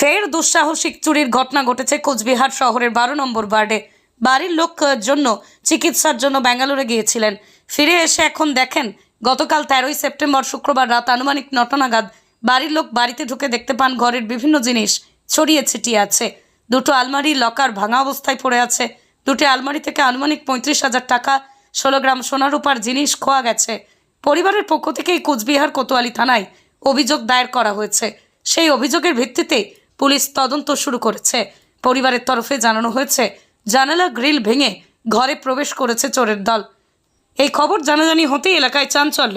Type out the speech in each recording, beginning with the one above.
ফের দুঃসাহসিক চুরির ঘটনা ঘটেছে কোচবিহার শহরের বারো নম্বর ওয়ার্ডে। বাড়ির লোক জন্য, চিকিৎসার জন্য ব্যাঙ্গালোরে গিয়েছিলেন। ফিরে এসে এখন দেখেন, গতকাল তেরোই সেপ্টেম্বর শুক্রবার রাত আনুমানিক নটা নাগাদ বাড়ির লোক বাড়িতে ঢুকে দেখতে পান ঘরের বিভিন্ন জিনিস ছড়িয়ে ছিটিয়ে আছে। দুটো আলমারি লকার ভাঙা অবস্থায় পড়ে আছে। দুটি আলমারি থেকে আনুমানিক পঁয়ত্রিশ হাজার টাকা, ষোলো গ্রাম সোনা রূপার জিনিস খোয়া গেছে। পরিবারের পক্ষ থেকেই কোচবিহার কোতোয়ালি থানায় অভিযোগ দায়ের করা হয়েছে। সেই অভিযোগের ভিত্তিতে পুলিশ তদন্ত শুরু করেছে। পরিবারের তরফে জানানো হয়েছে, জানালা গ্রিল ভেঙে ঘরে প্রবেশ করেছে চোরের দল। এই খবর জানাজানি হতেই এলাকায় চাঞ্চল্য।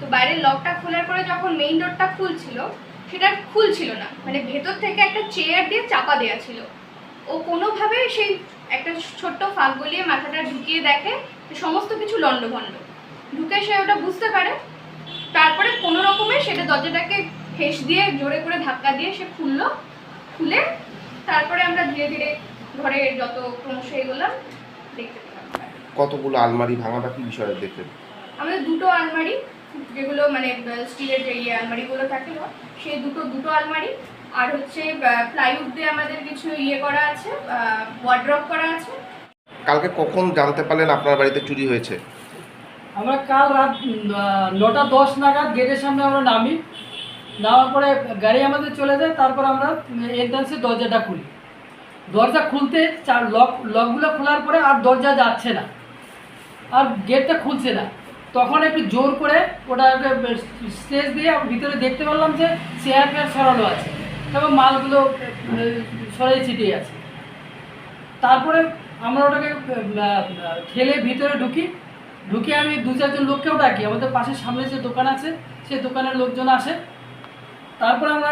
তো বাইরের লকটা খোলার পরে যখন মেইন ডোরটা খুলছিল সেটা খুলছিল না। মানে ভেতর থেকে একটা চেয়ার দিয়ে চাপা দেওয়া ছিল। ও কোনোভাবে সেই একটা ছোট্ট ফাঁক গলিয়ে মাথাটা ঢুকিয়ে দেখে সমস্ত কিছু লণ্ডভণ্ড। ঢুকে সে ওটা বুঝতে পারে। তারপরে কোনো রকমে সেটা দরজাটাকে ঠেস দিয়ে জোরে করে ধাক্কা দিয়ে সে খুললো। খুলে তারপরে আমরা ধীরে ধীরে ঘরে যত ক্রমশ এগোলাম দেখতে পেলাম। কতগুলো আলমারি ভাঙা বা কি বিষয়ে দেখলেন? আমাদের দুটো আলমারি যেগুলো মানে স্টিলের যে ইয়ে আলমারিগুলো থাকে না, সেই দুটো দুটো আলমারি। আর হচ্ছে প্লাইউড দিয়ে আমাদের কিছু ইয়ে করা আছে ওয়ার্ড্রপ করা আছে। কালকে কখন জানতে পারলেন আপনার বাড়িতে চুরি হয়েছে? আমরা কাল রাত নটা দশ নাগাদ গেটের সামনে আমরা নামি। নামার পরে গাড়ি আমাদের চলে যায় তারপর আমরা এন্ট্রান্সের দরজাটা খুলি। দরজা খুলতে চার লক লকগুলো খোলার পরে আর দরজা যাচ্ছে না। আর গেটটা খুলছে না। তখন একটু জোর করে ওটা স্টেজ দিয়ে ভিতরে দেখতে পারলাম যে চেয়ার ফেয়ার সরানো আছে এবং মালগুলো সরাই ছিটিয়ে আছে। তারপরে আমরা ওটাকে ঠেলে ভিতরে ঢুকি। ঢুকে আমি দু চারজন লোককেও ডাকি। আমাদের পাশের সামনে যে দোকান আছে, সেই দোকানের লোকজন আসে। তারপরে আমরা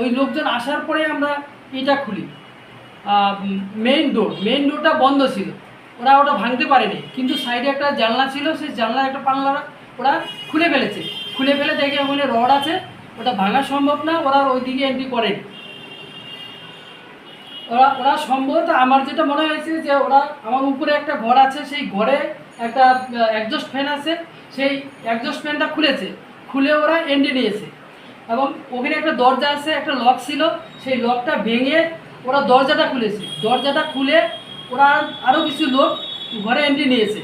ওই লোকজন আসার পরে আমরা এটা খুলি। মেইন ডোর মেইন ডোরটা বন্ধ ছিল। ওরা ওটা ভাঙতে পারেনি। কিন্তু সাইডে একটা জানলা ছিল, সেই জানলার একটা পাল্লা ওরা খুলে ফেলেছে। খুলে ফেলে দেখে ওখানে রড আছে, ওটা ভাঙা সম্ভব না, ওরা ওই দিকে এন্ট্রি করেনি। ওরা ওরা সম্ভবত আমার যেটা মনে হয়েছে যে ওরা আমার উপরে একটা ঘর আছে, সেই ঘরে একটা একজস্ট ফ্যান আছে, সেই একজস্ট ফ্যানটা খুলেছে। খুলে ওরা এন্ডে নিয়েছে। এবং ওখানে একটা দরজা আছে, একটা লক ছিল, সেই লকটা ভেঙে ওরা দরজাটা খুলেছে। দরজাটা খুলে ওরা আরও কিছু লোক ঘরে এন্ট্রি নিয়েছে।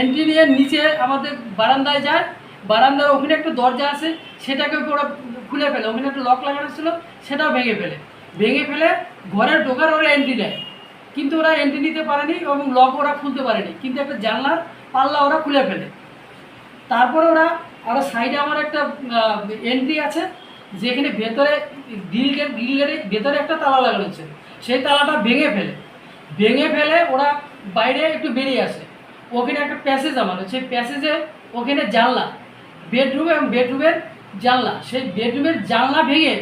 এন্ট্রি নিয়ে নিচে আমাদের বারান্দায় যায়, বারান্দার ওখানে একটা দরজা আছে, সেটাকে ওরা খুলে ফেলে। ওখানে একটা লক লাগানো ছিল, সেটাও ভেঙে ফেলে। ভেঙে ফেলে ঘরের ঢোকার ওরা এন্ট্রি নেয়। কিন্তু ওরা এন্ট্রি নিতে পারেনি এবং লক ওরা খুলতে পারেনি। কিন্তু একটা জানলার পাল্লা ওরা খুলে ফেলে। তারপরে ওরা আরও সাইডে আমার একটা এন্ট্রি আছে, যেখানে ভেতরে গ্রিল গেট গ্রিল গেটের ভেতরে একটা তালা লাগানো ছিল। সেই তালাটা ভেঙে ফেলে। ভেঙে ফেলে ওরা বাইরে একটু বেরিয়ে আসে। ওখানে একটা প্যাসেজ আমার সেই প্যাসেজে ওখানে জানলা বেডরুম এবং বেডরুমের জানলা সেই বেডরুমের জানলা ভেঙে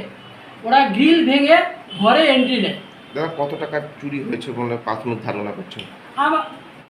ওরা গ্রিল ভেঙে ঘরে এন্ট্রি নেয়। দাদা কত টাকা চুরি হয়েছে বলে প্রাথমিক ধারণা করছেন আমার